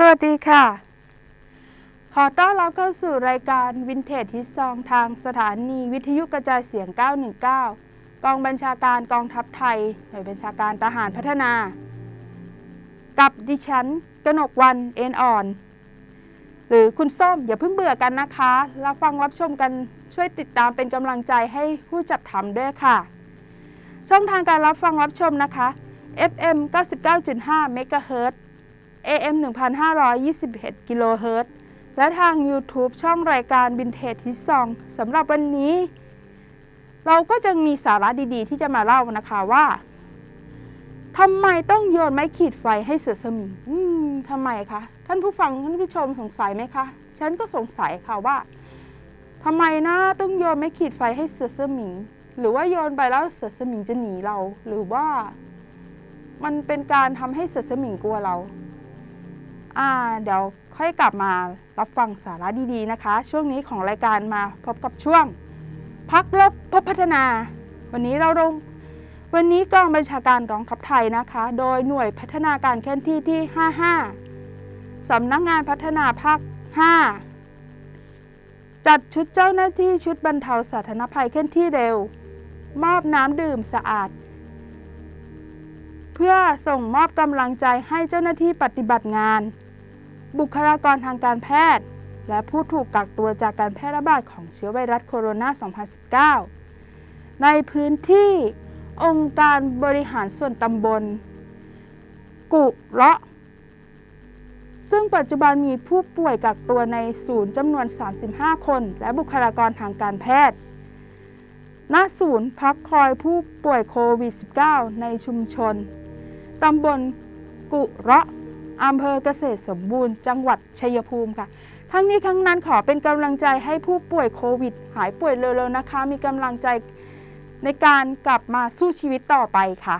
สวัสดีค่ะ ขอต้อนรับเข้าสู่รายการวินเทจฮิตซองทางสถานีวิทยุกระจายเสียง 919 กองบัญชาการกองทัพไทย หน่วยบัญชาการทหารพัฒนา กับดิฉันกนกวันเอ็นอ่อน หรือคุณส้มอย่าเพิ่งเบื่อกันนะคะรับฟังรับชมกันช่วยติดตามเป็นกำลังใจให้ผู้จัดทำด้วยค่ะ ช่องทางการรับฟังรับชมนะคะ FM 99.5เมกะเฮิรตซ์ AM 1521กิโลเฮิรตซ์และทาง YouTube ช่องรายการ Vintage Hit Song สำหรับวันนี้ เราก็จะมีสาระดีๆ ที่จะมาเล่านะคะว่าทำไมต้องโยนไม้ขีดไฟให้เสือสมิงอืมทำไมคะท่านผู้ฟังท่านผู้ชมสงสัยไหมคะ ฉันก็สงสัยค่ะว่าทำไมนะต้องโยนไม้ขีดไฟให้เสือสมิง หรือว่าโยนไปแล้วเสือสมิงจะหนีเรา หรือว่า มันเป็นการทำให้เสือสมิงกลัวเรา อ่าเดี๋ยวค่อยกลับมารับฟังสาระดีๆนะคะ ช่วงนี้ของรายการมาพบกับช่วง พักลบพบพัฒนา วันนี้เราลงวันนี้กองบัญชาการกองทัพไทยนะคะ โดยหน่วยพัฒนาการเคลื่อนที่ที่ 55 สำนักงานพัฒนาภาค 5 จัดชุดเจ้าหน้าที่ชุดบรรเทาสาธารณภัยเคลื่อนที่เร็ว มอบน้ำดื่มสะอาด เพื่อส่งมอบกำลังใจให้เจ้าหน้าที่ปฏิบัติงาน บุคลากรทางการแพทย์ และผู้ถูกกักตัวจากการแพร่ระบาดของเชื้อไวรัสโคโรนา 2019 ในพื้นที่องค์การบริหารส่วนตำบล กุเราะซึ่งปัจจุบันมีผู้ป่วยกักตัวในศูนย์จำนวน 35 คน และบุคลากรทางการแพทย์ ณ ศูนย์พักคอยผู้ป่วยโควิด -19 ในชุมชน ตำบลกุเราะ อำเภอเกษตรสมบูรณ์ จังหวัดชัยภูมิค่ะ ทั้งนี้ทั้งนั้นขอเป็นกำลังใจให้ผู้ป่วยโควิด หายป่วยเร็วๆนะคะ มีกำลังใจในการกลับมาสู้ชีวิตต่อไปค่ะ